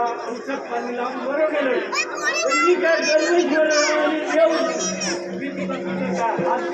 औषध पाणी लावून बरं केलं. पण मी काय गरजेश्वर आणि देव मी तुला तुझं काय हात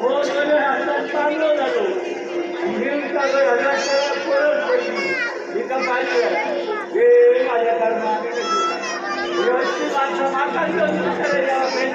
করে হাজার টানলো গেল মিলটা করে হাজার টাকা করে এটা পাইছে এ মায়া তার মাকে বৃহস্পতি মাত্র মাথার জন্য ছেড়ে যাওয়া মেন